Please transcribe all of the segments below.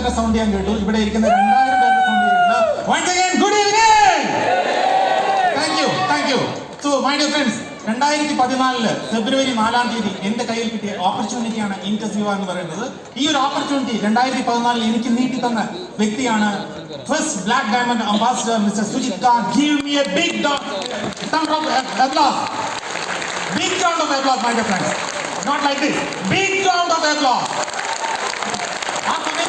പേരുടെ സൗണ്ട് ഞാൻ കേട്ടു. ഇവിടെ ഇരിക്കുന്ന രണ്ടായിരം പേരുടെ സൗണ്ട് കേട്ടില്ല good evening you thank you so my dear friends രണ്ടായിരത്തി പതിനാലിൽ ഫെബ്രുവരി നാലാം തീയതി എന്റെ കയ്യിൽ കിട്ടിയ ഓപ്പർച്യൂണിറ്റിയാണ് ഇന്റർവ്യൂ എന്ന് പറയുന്നത്. ഈ ഒരു ഓപ്പർച്യൂണിറ്റി രണ്ടായിരത്തി പതിനാലിൽ എനിക്ക് നീട്ടി തന്ന വ്യക്തിയാണ് first black diamond ambassador mister Sujith give me a big ആ സമയത്ത്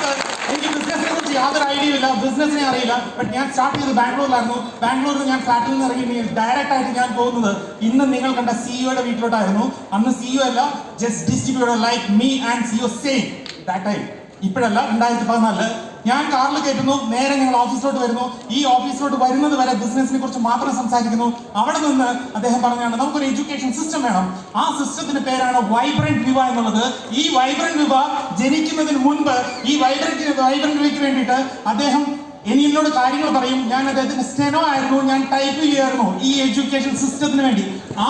എനിക്ക് ബിസിനസിനെ കുറിച്ച് യാതൊരു ഐഡിയ ഇല്ല. ബിസിനസ്സിനെ അറിയില്ല. ബട്ട് ഞാൻ സ്റ്റാർട്ട് ചെയ്ത് ബാംഗ്ലൂരിലായിരുന്നു. ബാംഗ്ലൂരിൽ ഞാൻ ഫ്ലാറ്റിൽ നിന്ന് ഇറങ്ങി ഡയറക്റ്റ് ആയിട്ട് ഞാൻ പോകുന്നത് ഇന്ന് നിങ്ങൾ കണ്ട സിഇഒയുടെ വീട്ടിലോട്ടായിരുന്നു. അന്ന് സിഇഒ അല്ല just distributor like me and CEO same that ഇപ്പോഴല്ല രണ്ടായിരത്തി പതിനാലിൽ. ഞാൻ കാറിൽ കയറ്റുന്നു നേരെ ഞങ്ങൾ ഓഫീസിലോട്ട് വരുന്നു. ഈ ഓഫീസിലോട്ട് വരുന്നത് വരെ ബിസിനസിനെ കുറിച്ച് മാത്രം സംസാരിക്കുന്നു. അവിടെ നിന്ന് അദ്ദേഹം പറഞ്ഞാണ് നമുക്കൊരു എഡ്യൂക്കേഷൻ സിസ്റ്റം വേണം. ആ സിസ്റ്റത്തിന്റെ പേരാണ് വൈബ്രന്റ് വിവ എന്നുള്ളത്. ഈ വൈബ്രന്റ് വിവ ജനിക്കുന്നതിന് മുൻപ് ഈ വൈബ്രന്റ് വൈബ്രന്റ് വിവയ്ക്ക് വേണ്ടിയിട്ട് അദ്ദേഹം ഇനി എന്നോട് കാര്യങ്ങൾ പറയും. ഞാൻ അദ്ദേഹത്തിന്റെ സ്റ്റെനോ ആയിരുന്നു. ഞാൻ ടൈപ്പ് ചെയ്യായിരുന്നു ഈ എഡ്യൂക്കേഷൻ സിസ്റ്റത്തിന് വേണ്ടി. ആ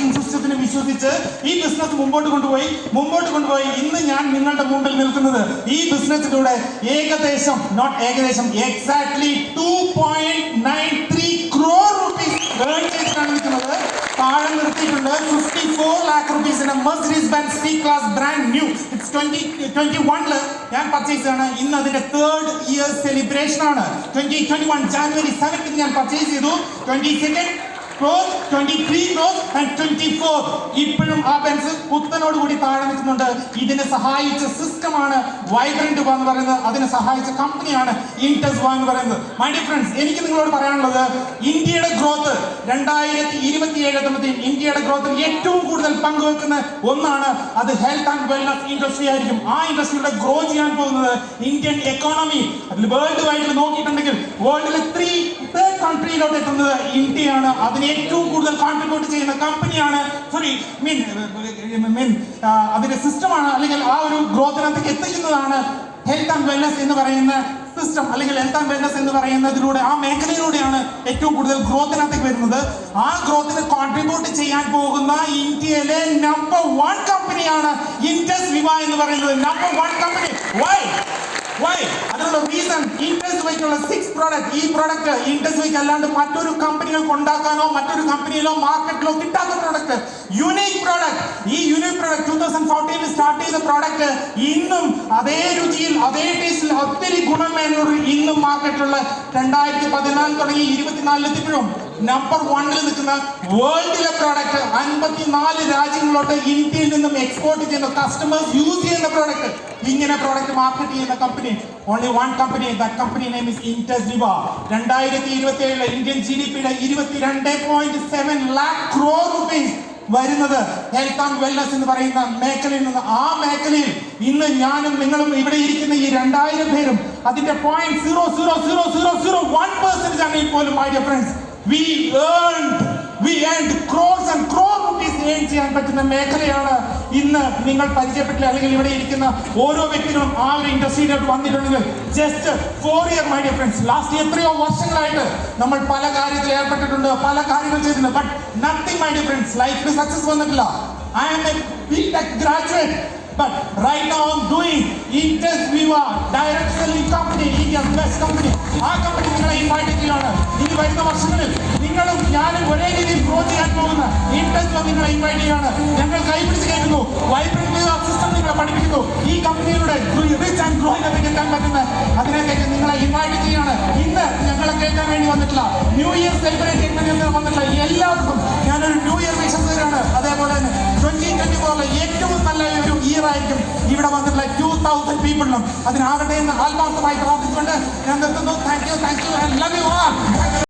എഡ്യൂക്കേഷൻ സിസ്റ്റത്തിനെ വിശ്വസിച്ച് ഈ ബിസിനസ് മുമ്പോട്ട് കൊണ്ടുപോയി മുമ്പോട്ട് കൊണ്ടുപോയി. ഇന്ന് ഞാൻ നിങ്ങളുടെ മുമ്പിൽ നിൽക്കുന്നത് ഈ ബിസിനസ്സിലൂടെ ഏകദേശം നോട്ട് ഏകദേശം exactly two point nine three crore rupees earn ചെയ്തിട്ടാണ് നിൽക്കുന്നത്. താഴെ നിർത്തിയിട്ടുണ്ട് fifty four lakh റുപ്പീസിന്റെ Mercedes band C class brand new it's twenty ഞാൻ പർച്ചേസ് ആണ് ഇന്ന് അതിന്റെ തേർഡ് ഇയർ സെലിബ്രേഷൻ ആണ്. ട്വന്റി ട്വന്റി വൺ ജാനുവരി സെവൻത്തിന് ഞാൻ പർച്ചേസ് ചെയ്തു. Twenty second cross twenty three cross and twenty four. ഇപ്പോഴും ആ ബെൻസ് പുത്തനോട് കൂടി താഴെ നിൽക്കുന്നുണ്ട്. ഇതിനെ സഹായിച്ച സിസ്റ്റമാണ് വൈബ്രന്റ് എന്ന് പറയുന്നത്. അതിനെ സഹായിച്ച കമ്പനിയാണ് ഇന്റസ് എന്ന് പറയുന്നത്. മൈ ഡിയർ ഫ്രണ്ട്സ് എനിക്ക് നിങ്ങളോട് പറയാനുള്ളത് ഇന്ത്യയുടെ ഗ്രോത്ത് രണ്ടായിരത്തി ഇരുപത്തി ഏഴ് എത്തുമ്പോഴത്തേക്കും ഇന്ത്യയുടെ ഗ്രോത്ത് ഏറ്റവും കൂടുതൽ പങ്കുവെക്കുന്ന ഒന്നാണ് അത് ഹെൽത്ത് ആൻഡ് വെൽനസ് ഇൻഡസ്ട്രി ആയിരിക്കും. ആ ഇൻഡസ്ട്രിയുടെ ഗ്രോ ചെയ്യാൻ പോകുന്നത് ഇന്ത്യൻ എക്കോണമി അതിൽ വേൾഡ് വൈഡിൽ നോക്കിയിട്ടുണ്ടെങ്കിൽ വേൾഡിലെ ത്രീ കൺട്രിയിലോട്ട് എത്തുന്നത് ഇന്ത്യയാണ്. അതിന് ഏറ്റവും കൂടുതൽ കോൺട്രിബ്യൂട്ട് ചെയ്യുന്ന കമ്പനിയാണ് സോറി മീൻ മീൻ അതിന്റെ സിസ്റ്റമാണ് അല്ലെങ്കിൽ ആ ഒരു ഗ്രോത്തിനകത്തേക്ക് എത്തിക്കുന്നതാണ് ഹെൽത്ത് ആൻഡ് വെൽനസ് എന്ന് പറയുന്ന സിസ്റ്റം അല്ലെങ്കിൽ ഹെൽത്ത് ആൻഡ് വെൽനസ് എന്ന് പറയുന്നതിലൂടെ ആ മേഖലയിലൂടെയാണ് ഏറ്റവും കൂടുതൽ ഗ്രോത്തിനകത്തേക്ക് വരുന്നത്. ആ ഗ്രോത്തിന് കോൺട്രിബ്യൂട്ട് ചെയ്യാൻ പോകുന്ന ഇന്ത്യയിലെ നമ്പർ വൺ കമ്പനിയാണ് ഇൻഡസ് വിവ എന്ന് പറയുന്നത്. Number one company why why അതിനുള്ള റീസൺ ഇൻഡസ് വൈക്കുള്ള സിക്സ് പ്രോഡക്റ്റ് ഈ പ്രോഡക്റ്റ് ഇൻഡസ് വൈക്ക് അല്ലാണ്ട് മറ്റൊരു കമ്പനികൾക്ക് ഉണ്ടാക്കാനോ മറ്റൊരു കമ്പനിയിലോ മാർക്കറ്റിലോ കിട്ടാത്ത പ്രോഡക്റ്റ് യുണീക് പ്രോഡക്റ്റ് ഈ യുണീക് പ്രോഡക്റ്റ് ടൂ തൗസൻഡ് ഫോർട്ടീനിൽ സ്റ്റാർട്ട് ചെയ്ത പ്രോഡക്റ്റ് ഇന്നും അതേ രുചിയിൽ അതേ ടേസ്റ്റിൽ ഒത്തിരി ഗുണമേന്മ ഇന്നും മാർക്കറ്റിലുള്ള രണ്ടായിരത്തി പതിനാല് തുടങ്ങി ഇരുപത്തിനാലിലെത്തിപ്പോഴും നമ്പർ വണ്ണിൽ നിൽക്കുന്ന വേൾഡിലെ പ്രോഡക്റ്റ് അൻപത്തിനാല് രാജ്യങ്ങളിലോട്ട് ഇന്ത്യയിൽ നിന്നും എക്സ്പോർട്ട് ചെയ്യുന്ന കസ്റ്റമേഴ്സ് യൂസ് ചെയ്യുന്ന പ്രോഡക്റ്റ് ഇങ്ങനെ പ്രോഡക്റ്റ് മാർക്കറ്റ് ചെയ്യുന്ന company only one company the company name is Indusviva രണ്ടായിരത്തി ഇരുപത്തി ഏഴിലെ ഇന്ത്യൻ ജി ഡി പിയുടെ ഇരുപത്തിരണ്ട് point seven lakh crore rupees വരുന്നത് ഹെൽത്ത് ആൻഡ് വെൽനസ് എന്ന് പറയുന്ന മേഖലയിൽ നിന്ന്. ആ മേഖലയിൽ ഇന്ന് ഞാനും നിങ്ങളും ഇവിടെ ഇരിക്കുന്ന ഈ രണ്ടായിരം പേരും അതിന്റെ point zero zero zero zero zero one percentage ആണെങ്കിൽ പോലും my dear friends we we earn crores and ചെയ്യാൻ പറ്റുന്ന മേഖലയാണ് ഇന്ന് നിങ്ങൾ പരിചയപ്പെട്ടില്ല അല്ലെങ്കിൽ ഇവിടെ ഇരിക്കുന്ന ഓരോ വ്യക്തികളും ആ ഒരു ഇൻഡസ്ട്രിയിലോട്ട് വന്നിട്ടുണ്ടെങ്കിൽ just four year my dear friends last എത്രയോ വർഷങ്ങളായിട്ട് നമ്മൾ പല കാര്യത്തിൽ ഏർപ്പെട്ടിട്ടുണ്ട് പല കാര്യങ്ങൾ ചെയ്തിട്ടുണ്ട്. But nothing my dear friends ലൈഫിൽ സക്സസ് വന്നിട്ടില്ല. I am a B tech graduate now I'm doing Intes Viva direct selling company, India's best company ആ കമ്പനി നിങ്ങളെ ഇൻവൈറ്റ് ചെയ്യുകയാണ് ഇനി വരുന്ന വർഷങ്ങളിൽ നിങ്ങളും ഞാനും ഒരേ രീതിയിൽ ഗ്രോ ചെയ്യാൻ പോകുന്ന ഇൻട്രസ്റ്റ് നിങ്ങളെ ഇൻവൈറ്റ് ഞങ്ങൾ കൈപിടിച്ച് കയറ്റുന്നു വൈബ്രന്റ് സിസ്റ്റം നിങ്ങളെ പഠിപ്പിക്കുന്നു. ഈ കമ്പനിയുടെ റിച്ച് ആൻഡ് ഗ്രോയിലേക്ക് എത്താൻ പറ്റുന്ന അതിനേക്ക് നിങ്ങളെ ഇൻവൈറ്റ് ചെയ്യാണ് ഇന്ന് ഞങ്ങളെ കേൾക്കാൻ വേണ്ടി വന്നിട്ടുള്ള ന്യൂ ഇയർ സെലിബ്രേറ്റ് ചെയ്യാൻ വേണ്ടി വന്നിട്ടില്ല എല്ലാവർക്കും ഞാനൊരു ന്യൂ ഇയർ വിഷം അതേപോലെ തന്നെ ട്വന്റി ട്വന്റി ഫോറിലെ ഏറ്റവും നല്ല ഒരു ഇയർ ആയിരിക്കും. ഇവിടെ വന്നിട്ടുള്ള ടൂ തൗസൻഡ് പീപ്പിളിനും അതിനാകട്ടെ എന്ന് ആത്മാർത്ഥമായി പ്രാർത്ഥിച്ചുകൊണ്ട് ഞാൻ നിർത്തുന്നു. Thank you thank you love you all